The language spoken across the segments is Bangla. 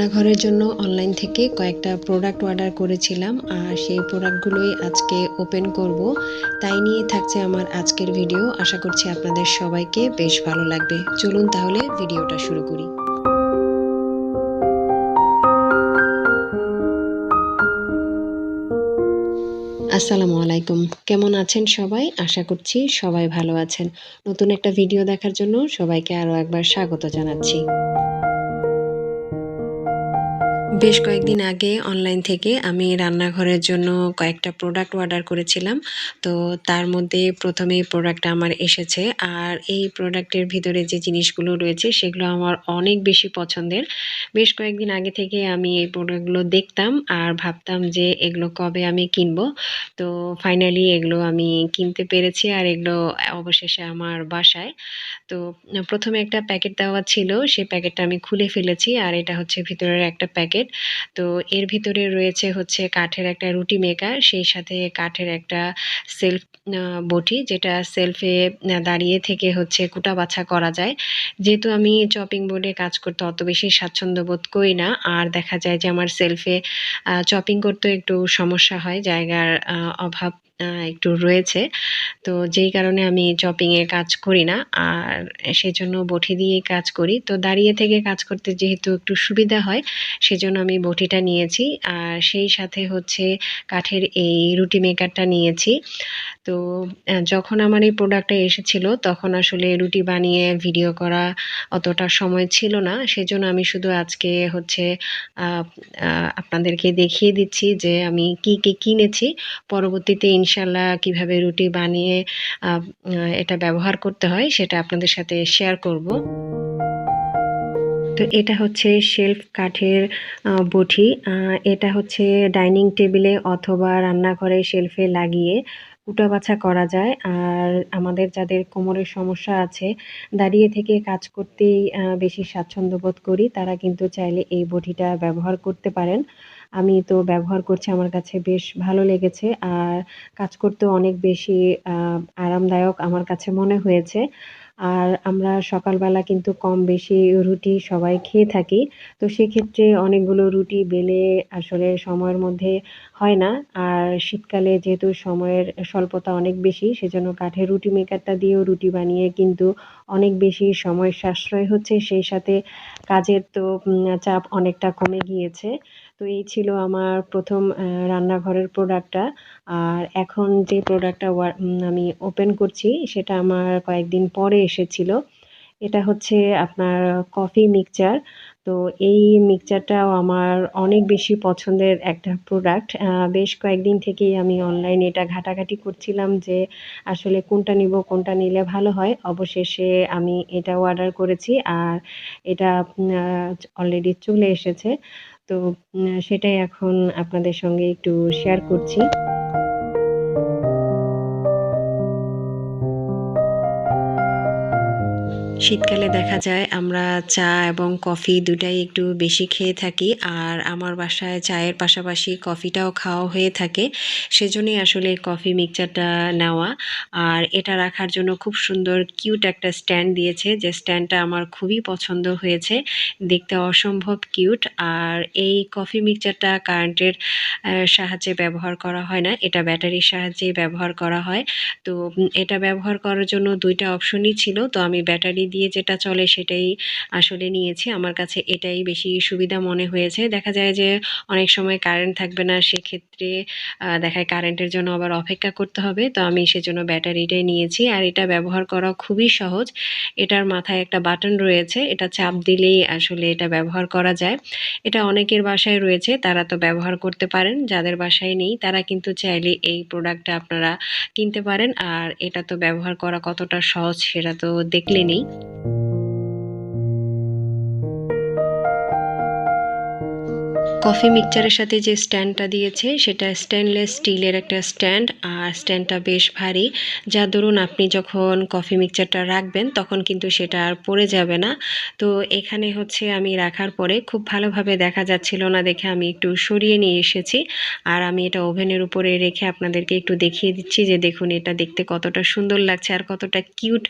রান্নাঘরের জন্য অনলাইন থেকে কয়েকটা প্রোডাক্ট অর্ডার করেছিলাম আর সেই প্রোডাক্টগুলোই আজকে ওপেন করব। তাই নিয়ে থাকছে আমার আজকের ভিডিও আশা করছি আপনাদের সবাইকে বেশ ভালো লাগবে। চলুন তাহলে ভিডিওটা শুরু করি। আসসালামু আলাইকুম। কেমন আছেন সবাই? আশা করছি সবাই ভালো আছেন। নতুন একটা ভিডিও দেখার জন্য সবাইকে আরও একবার স্বাগত জানাচ্ছি। বেশ কয়েকদিন আগে অনলাইন থেকে আমি রান্নাঘরের জন্য কয়েকটা প্রোডাক্ট অর্ডার করেছিলাম। তো তার মধ্যে প্রথমে প্রোডাক্টটা আমার এসেছে। আর এই প্রোডাক্টের ভিতরে যে জিনিসগুলো রয়েছে, সেগুলো আমার অনেক বেশি পছন্দের। বেশ কয়েকদিন আগে থেকে আমি এই প্রোডাক্টগুলো দেখতাম আর ভাবতাম যে এগুলো কবে আমি কিনবো। তো ফাইনালি এগুলো আমি কিনতে পেরেছি আর এগুলো অবশেষে আমার বাসায়। তো প্রথমে একটা প্যাকেট দেওয়া ছিল, সেই প্যাকেটটা আমি খুলে ফেলেছি আর এটা হচ্ছে ভিতরের একটা প্যাকেট তো এর ভিতরে রয়েছে হচ্ছে কাঠের একটা রুটি মেকার সেই সাথে কাঠের একটা সেলফ বটি যেটা সেলফে দাঁড়িয়ে থেকে হচ্ছে কুটা বাছা করা যায়। যেহেতু আমি চপিং বোর্ডে কাজ করতে অত বেশি স্বাচ্ছন্দ্য বোধ করি না, আর দেখা যায় যে আমার সেলফে চপিং করতে একটু সমস্যা হয়, জায়গার অভাব একটু রয়েছে। তো যেই কারণে আমি চপিংয়ে কাজ করি না। আর সেজন্য বটি দিয়ে কাজ করি। তো দাঁড়িয়ে থেকে কাজ করতে যেহেতু একটু সুবিধা হয়, সেজন্য আমি বটিটা নিয়েছি। আর সেই সাথে হচ্ছে কাঠের এই রুটি মেকারটা নিয়েছি। তো যখন আমার এই প্রোডাক্টটা এসেছিল, তখন আসলে রুটি বানিয়ে ভিডিও করা অতটা সময় ছিল না। সেজন্য আমি শুধু আজকে হচ্ছে আপনাদেরকে দেখিয়ে দিচ্ছি যে আমি কি কি কিনেছি। পরবর্তীতে ইনশাল্লাহ কীভাবে রুটি বানিয়ে এটা ব্যবহার করতে হয় সেটা আপনাদের সাথে শেয়ার করব। তো এটা হচ্ছে শেলফ কাঠের বটি এটা হচ্ছে ডাইনিং টেবিলে অথবা রান্নাঘরে শেলফে লাগিয়ে কুটা বাছা করা যায়। আর আমাদের যাদের কোমরের সমস্যা আছে, দাঁড়িয়ে থেকে কাজ করতেই বেশি স্বাচ্ছন্দ্য বোধ করি, তারা কিন্তু চাইলে এই বটিটা ব্যবহার করতে পারেন। আমি তো ব্যবহার করছি, আমার কাছে বেশ ভালো লেগেছে। আর কাজ করতে অনেক বেশি আরামদায়ক আমার কাছে মনে হয়েছে। আর আমরা সকালবেলা কিন্তু কম বেশি রুটি সবাই খেয়ে থাকি। তো সেক্ষেত্রে অনেকগুলো রুটি বেলে আসলে সময়ের মধ্যে হয় না। আর শীতকালে যেহেতু সময়ের স্বল্পতা অনেক বেশি, সেজন্য কাঠের রুটি মেকারটা দিয়েও রুটি বানিয়ে কিন্তু অনেক বেশি সময় সাশ্রয় হচ্ছে। সেই সাথে কাজের তো চাপ অনেকটা কমে গিয়েছে। তো এই ছিল আমার প্রথম রান্নাঘরের প্রোডাক্টটা আর এখন যে প্রোডাক্টটা আমি ওপেন করছি, সেটা আমার কয়েকদিন পরে এসেছিল। এটা হচ্ছে আপনার কফি মিক্সচার তো এই মিক্সচারটাও আমার অনেক বেশি পছন্দের একটা প্রোডাক্ট বেশ কয়েকদিন থেকেই আমি অনলাইনে এটা ঘাটাঘাটি করছিলাম যে আসলে কোনটা নিব, কোনটা নিলে ভালো হয়। অবশেষে আমি এটা অর্ডার করেছি আর এটা অলরেডি চলে এসেছে। তো সেটাই এখন আপনাদের সঙ্গে একটু শেয়ার করছি। শীতকালে দেখা যায় আমরা চা এবং কফি দুটাই একটু বেশি খেয়ে থাকি আর আমার বাসায় চায়ের পাশাপাশি কফিটাও খাওয়া হয়ে থাকে। সেজন্যই আসলে কফি মিক্সচারটা নেওয়া। আর এটা রাখার জন্য খুব সুন্দর, কিউট একটা স্ট্যান্ড দিয়েছে। যে স্ট্যান্ডটা আমার খুবই পছন্দ হয়েছে। দেখতে অসম্ভব কিউট। আর এই কফি মিক্সচারটা কারেন্টের সাহায্যে ব্যবহার করা হয় না। এটা ব্যাটারির সাহায্যে ব্যবহার করা হয়। তো এটা ব্যবহার করার জন্য দুইটা অপশনই ছিল। তো আমি ব্যাটারি দিয়ে যেটা চলে সেটাই আসলে নিয়েছি। আমার কাছে এটাই বেশি সুবিধা মনে হয়েছে। দেখা যায় যে অনেক সময় কারেন্ট থাকবে না, সেক্ষেত্রে দেখায় কারেন্টের জন্য আবার অপেক্ষা করতে হবে। তো আমি সেজন্য ব্যাটারিটাই নিয়েছি। আর এটা ব্যবহার করা খুবই সহজ। এটার মাথায় একটা বাটন রয়েছে। এটা চাপ দিলেই আসলে এটা ব্যবহার করা যায়। এটা অনেকের বাসায় রয়েছে। তারা তো ব্যবহার করতে পারেন। যাদের বাসায় নেই, তারা কিন্তু চাইলে এই প্রোডাক্টটা আপনারা কিনতে পারেন। আর এটা তো ব্যবহার করা কতটা সহজ সেটা তো দেখলে নেই। you কফি মিক্সচারের সাথে যে স্ট্যান্ডটা দিয়েছে, সেটা স্টেনলেস স্টিলের একটা স্ট্যান্ড, আর স্ট্যান্ডটা বেশ ভারী। যা ধরুন আপনি যখন কফি মিক্সচারটা রাখবেন, তখন কিন্তু সেটা আর পড়ে যাবে না। তো এখানে হচ্ছে আমি রাখার পরে খুব ভালোভাবে দেখা যাচ্ছিল না দেখে আমি একটু সরিয়ে নিয়ে এসেছি। আর আমি এটা ওভেনের উপরে রেখে আপনাদেরকে একটু দেখিয়ে দিচ্ছি যে দেখুন এটা দেখতে কতটা সুন্দর লাগছে আর কতটা কিউট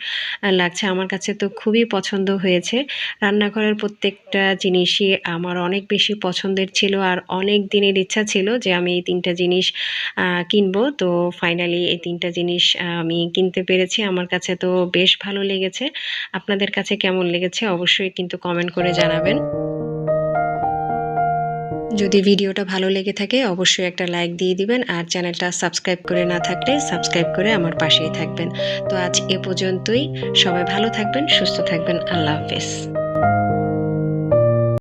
লাগছে। আমার কাছে তো খুবই পছন্দ হয়েছে। রান্নাঘরের প্রত্যেকটা জিনিসই আমার অনেক বেশি পছন্দের ছিল আর অনেক দিনের ইচ্ছা ছিল যে আমি এই তিনটা জিনিস কিনবো। তো ফাইনালি এই তিনটা জিনিস আমি কিনতে পেরেছি। আমার কাছে তো বেশ ভালো লেগেছে। আপনাদের কাছে কেমন লেগেছে অবশ্যই কিন্তু কমেন্ট করে জানাবেন। যদি ভিডিওটা ভালো লেগে থাকে অবশ্যই একটা লাইক দিয়ে দিবেন আর চ্যানেলটা সাবস্ক্রাইব করে না থাকলে সাবস্ক্রাইব করে আমার পাশেই থাকবেন। তো আজ এ পর্যন্তই। সবাই ভালো থাকবেন, সুস্থ থাকবেন। আল্লাহ হাফেজ।